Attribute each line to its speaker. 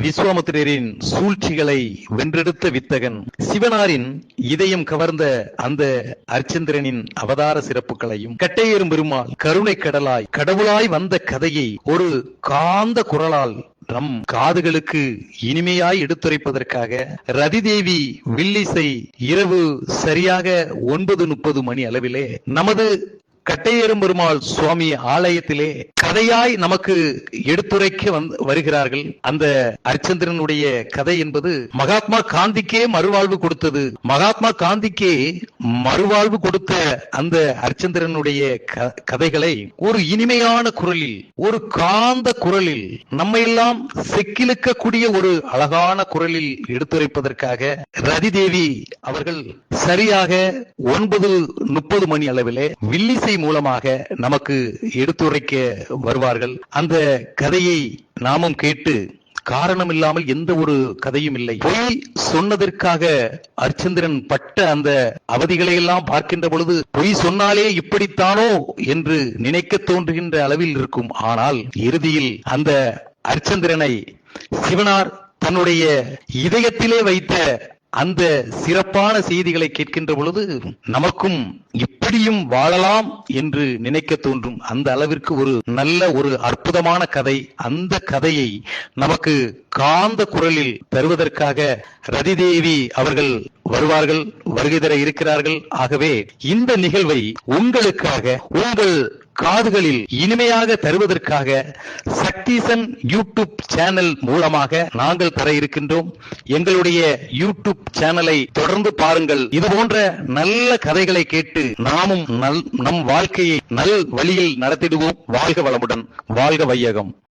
Speaker 1: விஸ்வாமுத்திரரின் சூழ்ச்சிகளை வென்றெடுத்த வித்தகன் சிவனாரின் இதயம் கவர்ந்த அந்த அர்ச்சந்திரனின் அவதார சிறப்புகளையும் கட்டையேறும் பெருமாள் கருணை கடலாய் கடவுளாய் வந்த கதையை ஒரு காந்த குரலால் நம் காதுகளுக்கு இனிமையாய் எடுத்துரைப்பதற்காக ரதிதேவி வில்லிசை இரவு சரியாக ஒன்பது முப்பது மணி அளவிலே நமது கட்டையேறும் பெருமாள் சுவாமி ஆலயத்திலே கதையாய் நமக்கு எடுத்துரைக்க வந்து வருகிறார்கள். அந்த அரிச்சந்திரனுடைய கதை என்பது மகாத்மா காந்திக்கே மறுவாழ்வு கொடுத்தது. மகாத்மா காந்திக்கே மறுவாழ்வு கொடுத்த அந்த அரிச்சந்திரனுடைய கதைகளை ஒரு இனிமையான குரலில் ஒரு காந்த குரலில் எல்லாம் செக்கிலுக்கக்கூடிய ஒரு அழகான குரலில் எடுத்துரைப்பதற்காக ரதிதேவி அவர்கள் சரியாக ஒன்பது முப்பது மணி அளவிலே வில்லிசை மூலமாக நமக்கு எடுத்துரைக்க வருவார்கள். அந்த கதையை நாமும் கேட்டு காரணம் இல்லாமல் எந்த ஒரு கதையும் இல்லை. பொய் சொன்னதற்காக அர்ச்சந்திரன் பட்ட அந்த அவதிகளை எல்லாம் பார்க்கின்ற பொழுது பொய் சொன்னாலே இப்படித்தானோ என்று நினைக்க தோன்றுகின்ற அளவில் இருக்கும். ஆனால் இறுதியில் அந்த அர்ச்சந்திரனை சிவனார் தன்னுடைய இதயத்திலே வைத்த அந்த சிறப்பான செய்திகளை கேட்கின்ற பொழுது நமக்கும் இப்படியும் வாழலாம் என்று நினைக்க தோன்றும். அந்த அளவிற்கு ஒரு நல்ல ஒரு அற்புதமான கதை. அந்த கதையை நமக்கு காந்த குரலில் தருவதற்காக ரதிதேவி அவர்கள் வருவார்கள் வருகை தர இருக்கிறார்கள். ஆகவே இந்த நிகழ்வை உங்களுக்காக உங்கள் காதுகளில் இனிமையாக தருவதற்காக சக்திசன் யூடியூப் சேனல் மூலமாக நாங்கள் தர இருக்கின்றோம். எங்களுடைய யூடியூப் சேனலை தொடர்ந்து பாருங்கள். இது போன்ற நல்ல கதைகளை கேட்டு நாமும் நல் நம் வாழ்க்கையை நல் வழியில் நடத்திடுவோம். வாழ்க வளமுடன். வாழ்க வையகம்.